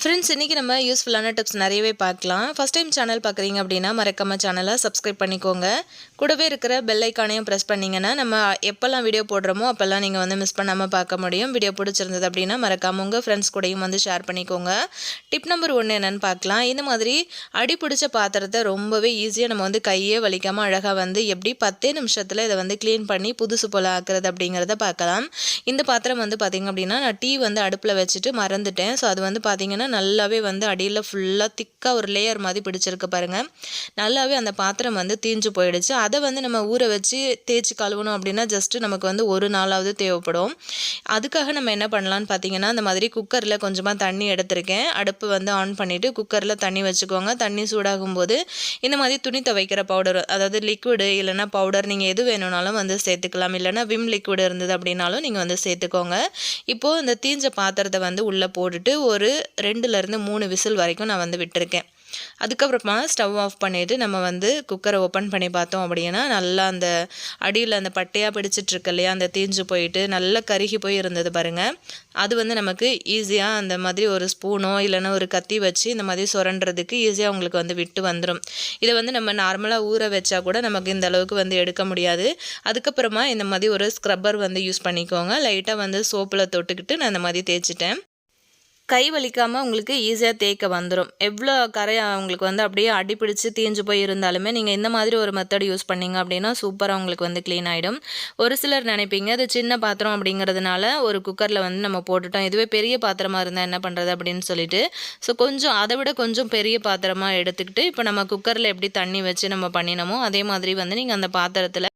Friends இன்றைக்கி நம்ம யூஸ்ஃபுல்லான டிப்ஸ் நிறையவே பார்க்கலாம். ஃபஸ்ட் டைம் சேனல் பார்க்குறீங்க அப்படின்னா மறக்காம சேனலை சப்ஸ்கிரைப் பண்ணிக்கோங்க. கூடவே இருக்கிற பெல் ஐக்கானையும் ப்ரெஸ் பண்ணிங்கன்னா நம்ம எப்போல்லாம் வீடியோ போடுறோமோ அப்போல்லாம் நீங்கள் வந்து மிஸ் பண்ணாமல் பார்க்க முடியும். வீடியோ பிடிச்சிருந்தது அப்படின்னா மறக்காம உங்கள் ஃப்ரெண்ட்ஸ் கூடயும் வந்து ஷேர் பண்ணிக்கோங்க. டிப் நம்பர் ஒன்று என்னென்னு பார்க்கலாம். இந்த மாதிரி அடி பிடிச்ச பாத்திரத்தை ரொம்பவே ஈஸியாக நம்ம வந்து கையே வலிக்காமல் அழகாக வந்து எப்படி பத்தே நிமிஷத்தில் இதை வந்து க்ளீன் பண்ணி புதுசு போல் ஆக்குறது அப்படிங்கிறத பார்க்கலாம். இந்த பாத்திரம் வந்து பார்த்திங்க அப்படின்னா நான் டீ வந்து அடுப்பில் வச்சுட்டு மறந்துட்டேன். ஸோ அது வந்து பார்த்திங்கன்னா நல்லாவே வந்து அடியில் ஃபுல்லாக திக்காக ஒரு லேயர் மாதிரி பிடிச்சிருக்கு பாருங்கள் நல்லாவே அந்த பாத்திரம் வந்து தீஞ்சு போயிடுச்சு. அதை வந்து நம்ம ஊற வச்சு தேய்ச்சி கழுவணும் அப்படின்னா ஜஸ்ட்டு நமக்கு வந்து ஒரு நாளாவது தேவைப்படும். அதுக்காக நம்ம என்ன பண்ணலான்னு பார்த்தீங்கன்னா அந்த மாதிரி குக்கரில் கொஞ்சமாக தண்ணி எடுத்திருக்கேன். அடுப்பு வந்து ஆன் பண்ணிவிட்டு குக்கரில் தண்ணி வச்சுக்கோங்க. தண்ணி சூடாகும் போது இந்த மாதிரி துணி துவைக்கிற பவுடர் அதாவது லிக்விடு இல்லைனா பவுடர் நீங்கள் எது வேணும்னாலும் வந்து சேர்த்துக்கலாம். இல்லைனா விம் லிக்விடு இருந்தது அப்படின்னாலும் நீங்கள் வந்து சேர்த்துக்கோங்க. இப்போது இந்த தீஞ்ச பாத்திரத்தை வந்து உள்ளே போட்டுட்டு ஒரு ரெண்டுலேருந்து மூணு விசில் வரைக்கும் நான் வந்து விட்டுருக்கேன். அதுக்கப்புறமா ஸ்டவ் ஆஃப் பண்ணிவிட்டு நம்ம வந்து குக்கரை ஓப்பன் பண்ணி பார்த்தோம் அப்படின்னா நல்லா அந்த அடியில் அந்த பட்டையாக பிடிச்சிட்ருக்கு இல்லையா அந்த தீஞ்சு போயிட்டு நல்லா கருகி போய் இருந்தது பாருங்கள் அது வந்து நமக்கு ஈஸியாக அந்த மாதிரி ஒரு ஸ்பூனோ இல்லைன்னா ஒரு கத்தி வச்சு இந்த மாதிரி சுரண்டுறதுக்கு ஈஸியாக உங்களுக்கு வந்து விட்டு வந்துடும் இதை வந்து நம்ம நார்மலாக ஊற வச்சா கூட நமக்கு இந்த அளவுக்கு வந்து எடுக்க முடியாது. அதுக்கப்புறமா இந்த மாதிரி ஒரு ஸ்க்ரப்பர் வந்து யூஸ் பண்ணிக்கோங்க. லைட்டாக வந்து சோப்பில் தொட்டுக்கிட்டு நான் இந்த மாதிரி தேய்ச்சிட்டேன். கை வலிக்காமல் உங்களுக்கு ஈஸியாக தேய்க்க வந்துடும் எவ்வளோ கரை உங்களுக்கு வந்து அப்படியே அடிப்பிடிச்சு தீஞ்சு போய் இருந்தாலுமே நீங்கள் இந்த மாதிரி ஒரு மெத்தட் யூஸ் பண்ணிங்க அப்படின்னா சூப்பராக உங்களுக்கு வந்து க்ளீன் ஆகிடும் ஒரு சிலர் நினைப்பீங்க அது சின்ன பாத்திரம் அப்படிங்கிறதுனால ஒரு குக்கரில் வந்து நம்ம போட்டுட்டோம். இதுவே பெரிய பாத்திரமாக இருந்தால் என்ன பண்ணுறது அப்படின்னு சொல்லிட்டு. ஸோ கொஞ்சம் அதை விட கொஞ்சம் பெரிய பாத்திரமாக எடுத்துக்கிட்டு இப்போ நம்ம குக்கரில் எப்படி தண்ணி வச்சு நம்ம பண்ணினோமோ அதே மாதிரி வந்து நீங்கள் அந்த பாத்திரத்தில்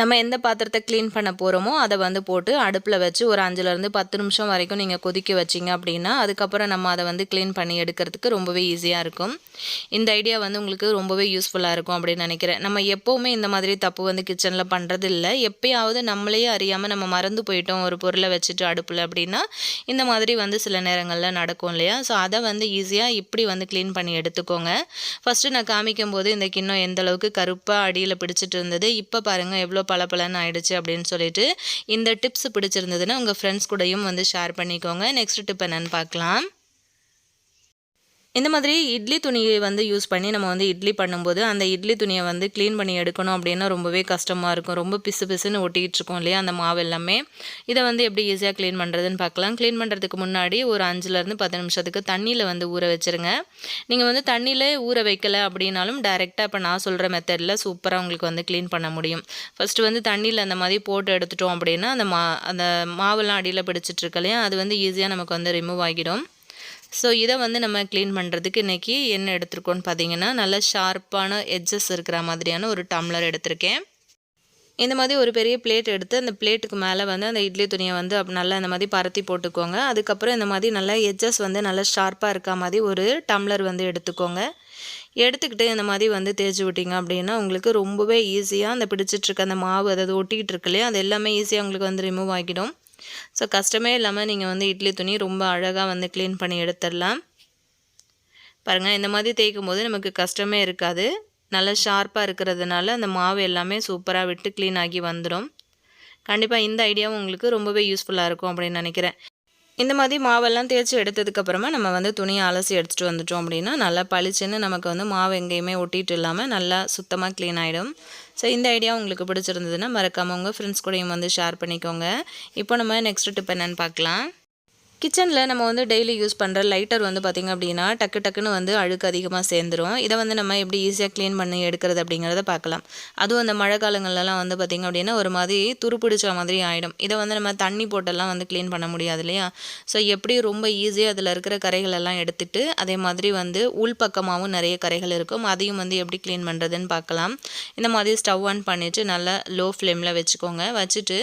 நம்ம எந்த பாத்திரத்தை க்ளீன் பண்ண போகிறோமோ அதை வந்து போட்டு அடுப்பில் வச்சு ஒரு அஞ்சுலேருந்து பத்து நிமிஷம் வரைக்கும் நீங்கள் கொதிக்க வச்சிங்க அப்படின்னா அதுக்கப்புறம் நம்ம அதை வந்து க்ளீன் பண்ணி எடுக்கிறதுக்கு ரொம்பவே ஈஸியாக இருக்கும். இந்த ஐடியா வந்து உங்களுக்கு ரொம்பவே யூஸ்ஃபுல்லாக இருக்கும் அப்படின்னு நினைக்கிறேன். நம்ம எப்போவுமே இந்த மாதிரி தப்பு வந்து கிச்சனில் பண்ணுறது இல்லை எப்பயாவது நம்மளையே அறியாமல் நம்ம மறந்து போயிட்டோம் ஒரு பொருளை வச்சுட்டு அடுப்பில் அப்படின்னா இந்த மாதிரி வந்து சில நேரங்களில் நடக்கும் இல்லையா? ஸோ அதை வந்து ஈஸியாக இப்படி வந்து க்ளீன் பண்ணி எடுத்துக்கோங்க. ஃபஸ்ட்டு நான் காமிக்கும் போது இந்த கிண்ணம் எந்த அளவுக்கு கருப்பாக அடியில் பிடிச்சிட்டு இருந்தது. இப்போ பாருங்கள் எவ்வளோ பளபளன்னு ஆயிடுச்சு அப்படின்னு சொல்லிட்டு இந்த டிப்ஸ் பிடிச்சிருந்ததுன்னா உங்கள் ஃப்ரெண்ட்ஸ் கூடயும் வந்து ஷேர் பண்ணிக்கோங்க. நெக்ஸ்ட் டிப் என்னென்னு பார்க்கலாம். இந்த மாதிரி இட்லி துணியை வந்து யூஸ் பண்ணி நம்ம வந்து இட்லி பண்ணும்போது அந்த இட்லி துணியை வந்து க்ளீன் பண்ணி எடுக்கணும் அப்படின்னா ரொம்பவே கஷ்டமாக இருக்கும். ரொம்ப பிசு பிசுன்னு ஒட்டிக்கிட்டு இருக்கும் இல்லையா அந்த மாவு எல்லாமே. இதை வந்து எப்படி ஈஸியாக க்ளீன் பண்ணுறதுன்னு பார்க்கலாம். க்ளீன் பண்ணுறதுக்கு முன்னாடி ஒரு அஞ்சுலேருந்து பத்து நிமிஷத்துக்கு தண்ணியில் வந்து ஊற வச்சுருங்க. நீங்கள் வந்து தண்ணியில் ஊற வைக்கலை அப்படின்னாலும் டைரெக்டாக இப்போ நான் சொல்கிற மெத்தடில் சூப்பராக உங்களுக்கு வந்து க்ளீன் பண்ண முடியும். ஃபஸ்ட்டு வந்து தண்ணியில் அந்த மாதிரி போட்டு எடுத்துட்டோம் அப்படின்னா அந்த மா அந்த மாவெல்லாம் அடியில் பிடிச்சிட்ருக்கு இல்லையா அது வந்து ஈஸியாக நமக்கு வந்து ரிமூவ் ஆகிடும். ஸோ இதை வந்து நம்ம க்ளீன் பண்ணுறதுக்கு இன்றைக்கி என்ன எடுத்துருக்கோன்னு பார்த்தீங்கன்னா நல்லா ஷார்ப்பான எட்ஜஸ் இருக்கிற மாதிரியான ஒரு டம்ளர் எடுத்திருக்கேன். இந்த மாதிரி ஒரு பெரிய பிளேட் எடுத்து அந்த பிளேட்டுக்கு மேலே வந்து அந்த இட்லி துணியை வந்து நல்லா இந்த மாதிரி பரத்தி போட்டுக்கோங்க. அதுக்கப்புறம் இந்த மாதிரி நல்லா எட்ஜஸ் வந்து நல்லா ஷார்ப்பாக இருக்க மாதிரி ஒரு டம்ளர் வந்து எடுத்துக்கோங்க. எடுத்துக்கிட்டு இந்த மாதிரி வந்து தேய்ச்சி விட்டிங்க அப்படின்னா உங்களுக்கு ரொம்பவே ஈஸியாக அந்த பிடிச்சிட்ருக்க அந்த மாவு அதாவது ஒட்டிகிட்டு இருக்கு இல்லையா அது எல்லாமே ஈஸியாக உங்களுக்கு வந்து ரிமூவ் ஆகிடும். ஸோ கஷ்டமே இல்லாமல் நீங்கள் வந்து இட்லி துணி ரொம்ப அழகாக வந்து க்ளீன் பண்ணி எடுத்துடலாம். பாருங்கள் இந்த மாதிரி தேய்க்கும் போது நமக்கு கஷ்டமே இருக்காது. நல்லா ஷார்ப்பாக இருக்கிறதுனால அந்த மாவு எல்லாமே சூப்பராக விட்டு க்ளீன் ஆகி வந்துடும் கண்டிப்பாக இந்த ஐடியாவும் உங்களுக்கு ரொம்பவே யூஸ்ஃபுல்லாக இருக்கும் அப்படின்னு நினைக்கிறேன். இந்த மாதிரி மாவெல்லாம் தேய்ச்சி எடுத்ததுக்கப்புறமா நம்ம வந்து துணியை அலசி எடுத்துகிட்டு வந்துட்டோம் அப்படின்னா நல்லா பளிச்சுன்னு நமக்கு வந்து மாவு எங்கேயுமே ஒட்டிகிட்டு இல்லாமல் நல்லா சுத்தமாக க்ளீன் ஆகிடும் ஸோ இந்த ஐடியா உங்களுக்கு பிடிச்சிருந்ததுன்னா மறக்காமல் உங்கள் ஃப்ரெண்ட்ஸ் கூடயும் வந்து ஷேர் பண்ணிக்கோங்க. இப்போ நம்ம நெக்ஸ்ட் டிப் என்னென்னு பார்க்கலாம். கிச்சனில் நம்ம வந்து டெய்லி யூஸ் பண்ணுற லைட்டர் வந்து பார்த்திங்க அப்படின்னா டக்கு டக்குன்னு வந்து அழுக்கு அதிகமாக சேர்ந்துடும் இதை வந்து நம்ம எப்படி ஈஸியாக க்ளீன் பண்ணி எடுக்கிறது அப்படிங்கிறத பார்க்கலாம். அதுவும் அந்த மழை காலங்கள்லாம் வந்து பார்த்திங்க அப்படின்னா ஒரு மாதிரி துருப்பிடிச்ச மாதிரி ஆகிடும் இதை வந்து நம்ம தண்ணி போட்டெல்லாம் வந்து க்ளீன் பண்ண முடியாது இல்லையா? ஸோ எப்படி ரொம்ப ஈஸியாக அதில் இருக்கிற கரைகள் எல்லாம் அதே மாதிரி வந்து உள் பக்கமாகவும் நிறைய கரைகள் இருக்கும். அதையும் வந்து எப்படி க்ளீன் பண்ணுறதுன்னு பார்க்கலாம். இந்த மாதிரி ஸ்டவ் ஆன் பண்ணிவிட்டு நல்லா லோ ஃப்ளேமில் வச்சுக்கோங்க. வச்சுட்டு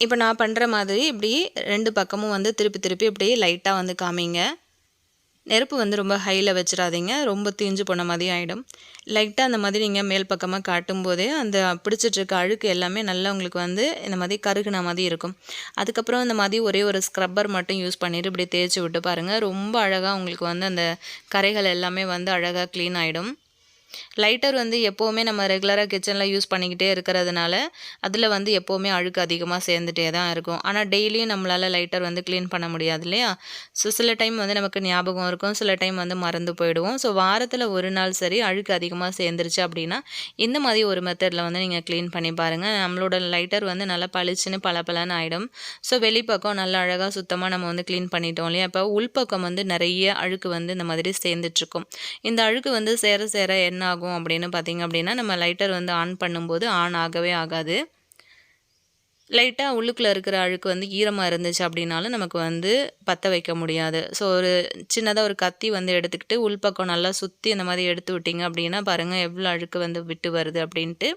இப்போ நான் பண்ணுற மாதிரி இப்படி ரெண்டு பக்கமும் வந்து திருப்பி திருப்பி இப்படி லைட்டாக வந்து காமிங்க. நெருப்பு வந்து ரொம்ப ஹையில் வச்சிடாதீங்க. ரொம்ப தீஞ்சு போன மாதிரி ஆகிடும் லைட்டாக அந்த மாதிரி நீங்கள் மேல் பக்கமாக காட்டும் போதே அந்த பிடிச்சிட்ருக்க அழுக்கு எல்லாமே நல்லா உங்களுக்கு வந்து இந்த மாதிரி கருகுன மாதிரி இருக்கும். அதுக்கப்புறம் இந்த மாதிரி ஒரே ஒரு ஸ்க்ரப்பர் மட்டும் யூஸ் பண்ணிவிட்டு இப்படி தேய்ச்சி விட்டு பாருங்கள் ரொம்ப அழகாக உங்களுக்கு வந்து அந்த கரைகள் எல்லாமே வந்து அழகாக க்ளீன் ஆகிடும் லைட்டர் வந்து எப்போவுமே நம்ம ரெகுலராக கிச்சனில் யூஸ் பண்ணிக்கிட்டே இருக்கிறதுனால அதில் வந்து எப்போவுமே அழுக்கு அதிகமாக சேர்ந்துட்டே தான் இருக்கும். ஆனால் டெய்லியும் நம்மளால் லைட்டர் வந்து க்ளீன் பண்ண முடியாது இல்லையா? ஸோ சில டைம் வந்து நமக்கு ஞாபகம் இருக்கும். சில டைம் வந்து மறந்து போயிடுவோம். ஸோ வாரத்தில் ஒரு நாள் சரி அழுக்கு அதிகமாக சேர்ந்துருச்சு அப்படின்னா இந்த மாதிரி ஒரு மெத்தடில் வந்து நீங்கள் க்ளீன் பண்ணி பாருங்கள் நம்மளோட லைட்டர் வந்து நல்லா பளிச்சுன்னு பளபளன்னு ஆகிடும் ஸோ வெளிப்பக்கம் நல்லா அழகாக சுத்தமாக நம்ம வந்து க்ளீன் பண்ணிட்டோம் இல்லையா? இப்போ உள்பக்கம் வந்து நிறைய அழுக்கு வந்து இந்த மாதிரி சேர்ந்துட்டுருக்கும் இந்த அழுக்கு வந்து சேர சேர என்ன ஆகும் அப்படின்னு பார்த்தீங்க அப்படின்னா நம்ம லைட்டர் வந்து ஆன் பண்ணும்போது ஆன் ஆகவே ஆகாது. லைட்டாக உள்ளுக்குள்ளே இருக்கிற அழுக்கு வந்து ஈரமாக இருந்துச்சு அப்படின்னாலும் நமக்கு வந்து பற்ற வைக்க முடியாது. ஸோ ஒரு சின்னதாக ஒரு கத்தி வந்து எடுத்துக்கிட்டு உள்பக்கம் நல்லா சுற்றி இந்த மாதிரி எடுத்து விட்டிங்க அப்படின்னா பாருங்கள் எவ்வளோ அழுக்கு வந்து விட்டு வருது அப்படின்ட்டு.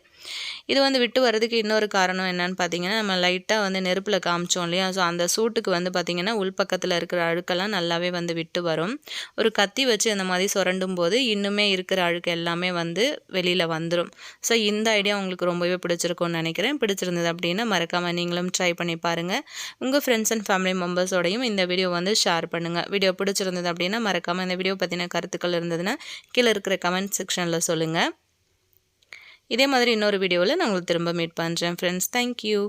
இது வந்து விட்டு வர்றதுக்கு இன்னொரு காரணம் என்னன்னு பார்த்தீங்கன்னா நம்ம லைட்டாக வந்து நெருப்பில் காமிச்சோம் இல்லையா? ஸோ அந்த சூட்டுக்கு வந்து பார்த்திங்கன்னா உள்பக்கத்தில் இருக்கிற அழுக்கெல்லாம் நல்லாவே வந்து விட்டு வரும். ஒரு கத்தி வச்சு அந்த மாதிரி சுரண்டும் போது இன்னுமே இருக்கிற அழுக்கு எல்லாமே வந்து வெளியில் வந்துடும் ஸோ இந்த ஐடியா உங்களுக்கு ரொம்பவே பிடிச்சிருக்கும்னு நினைக்கிறேன். பிடிச்சிருந்தது அப்படின்னா மறக்க மறக்காமல் நீங்களும் ட்ரை பண்ணி பாருங்கள் உங்கள் ஃப்ரெண்ட்ஸ் அண்ட் ஃபேமிலி மெம்பர்ஸோடையும் இந்த வீடியோ வந்து ஷேர் பண்ணுங்கள் வீடியோ பிடிச்சிருந்தது அப்படின்னா மறக்காமல் இந்த வீடியோ பற்றின கருத்துக்கள் இருந்ததுன்னா கீழே இருக்கிற கமெண்ட் செக்ஷனில் சொல்லுங்கள் இதே மாதிரி இன்னொரு வீடியோவில் நான் உங்களுக்கு திரும்ப மீட் பண்ணுறேன் ஃப்ரெண்ட்ஸ் தேங்க்யூ